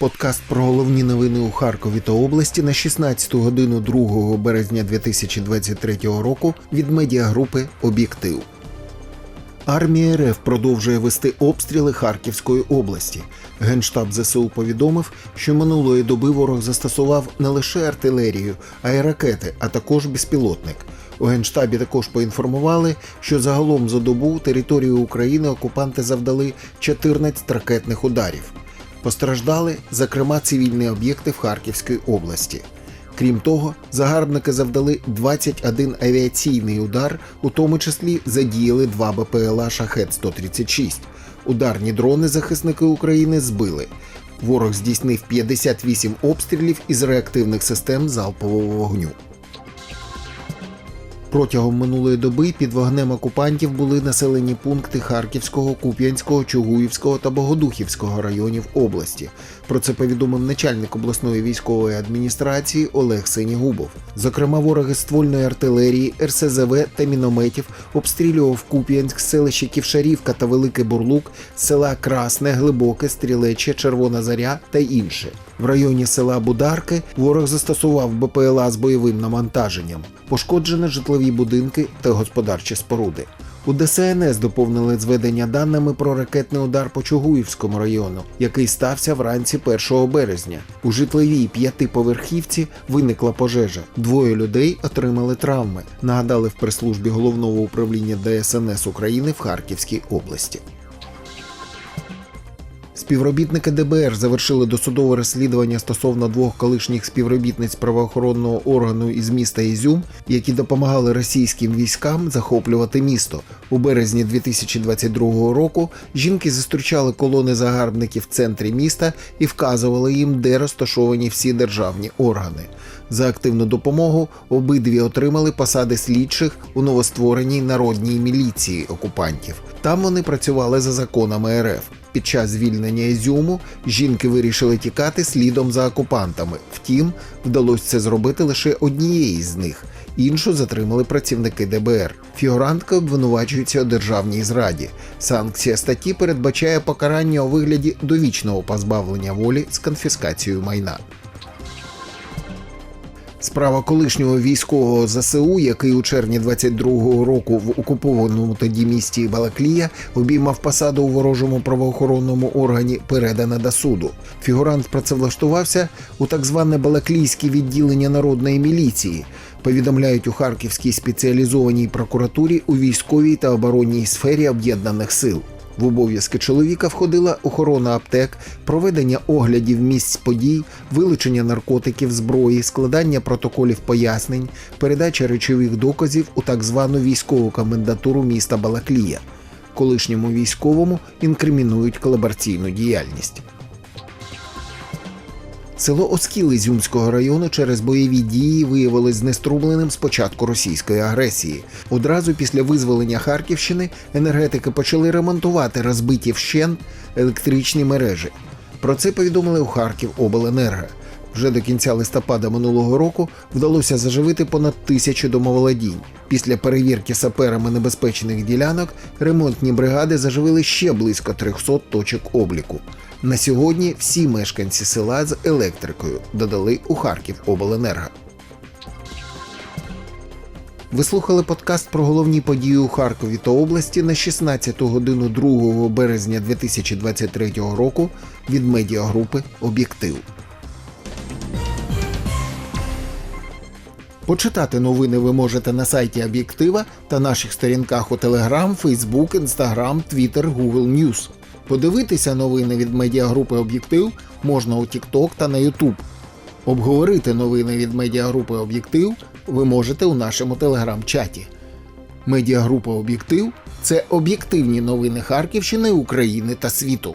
Подкаст про головні новини у Харкові та області на 16 годину 2 березня 2023 року від медіагрупи Об'єктив. Армія РФ продовжує вести обстріли Харківської області. Генштаб ЗСУ повідомив, що минулої доби ворог застосував не лише артилерію, а й ракети, а також безпілотник. У генштабі також поінформували, що загалом за добу територію України окупанти завдали 14 ракетних ударів. Постраждали, зокрема, цивільні об'єкти в Харківській області. Крім того, загарбники завдали 21 авіаційний удар, у тому числі задіяли два БПЛА Шахет 136. Ударні дрони захисники України збили. Ворог здійснив 58 обстрілів із реактивних систем залпового вогню. Протягом минулої доби під вогнем окупантів були населені пункти Харківського, Куп'янського, Чугуївського та Богодухівського районів області. Про це повідомив начальник обласної військової адміністрації Олег Синігубов. Зокрема, вороги ствольної артилерії, РСЗВ та мінометів обстрілював Куп'янськ, селище Ківшарівка та Великий Бурлук, села Красне, Глибоке, Стрілече, Червона Заря та інше. В районі села Бударки ворог застосував БПЛА з бойовим навантаженням. Пошкоджені житлові будинки та господарчі споруди. У ДСНС доповнили зведення даними про ракетний удар по Чугуївському району, який стався вранці 1 березня. У житловій п'ятиповерхівці виникла пожежа. Двоє людей отримали травми. Нагадали в прес-службі головного управління ДСНС України в Харківській області. Співробітники ДБР завершили досудове розслідування стосовно двох колишніх співробітниць правоохоронного органу із міста Ізюм, які допомагали російським військам захоплювати місто. У березні 2022 року жінки зустрічали колони загарбників в центрі міста і вказували їм, де розташовані всі державні органи. За активну допомогу обидві отримали посади слідчих у новоствореній народній міліції окупантів. Там вони працювали за законами РФ. Під час звільнення Ізюму жінки вирішили тікати слідом за окупантами. Втім, вдалося це зробити лише однієї з них. Іншу затримали працівники ДБР. Фігурантка обвинувачується у державній зраді. Санкція статті передбачає покарання у вигляді довічного позбавлення волі з конфіскацією майна. Справа колишнього військового ЗСУ, який у червні 22-го року в окупованому тоді місті Балаклія обіймав посаду у ворожому правоохоронному органі, передана до суду. Фігурант працевлаштувався у так зване Балаклійське відділення народної міліції. Повідомляють у Харківській спеціалізованій прокуратурі у військовій та оборонній сфері об'єднаних сил. В обов'язки чоловіка входила охорона аптек, проведення оглядів місць подій, вилучення наркотиків, зброї, складання протоколів пояснень, передача речових доказів у так звану військову комендатуру міста Балаклія. Колишньому військовому інкримінують колабораційну діяльність. Село Оскіл Ізюмського району через бойові дії виявилось знеструмленим з початку російської агресії. Одразу після визволення Харківщини енергетики почали ремонтувати розбиті вщент електричні мережі. Про це повідомили у Харків Обленерго. Вже до кінця листопада минулого року вдалося заживити понад тисячу домоволодінь. Після перевірки саперами небезпечних ділянок ремонтні бригади заживили ще близько 300 точок обліку. На сьогодні всі мешканці села з електрикою додали у Харків Обленерго. Ви слухали подкаст про головні події у Харкові та області на 16 годину 2 березня 2023 року від медіагрупи Об'єктив. Почитати новини ви можете на сайті Об'єктива та наших сторінках у Telegram, Facebook, Instagram, Twitter, Google News. Подивитися новини від медіагрупи Об'єктив можна у TikTok та на YouTube. Обговорити новини від медіагрупи Об'єктив ви можете у нашому телеграм-чаті. Медіагрупа Об'єктив це об'єктивні новини Харківщини, України та світу.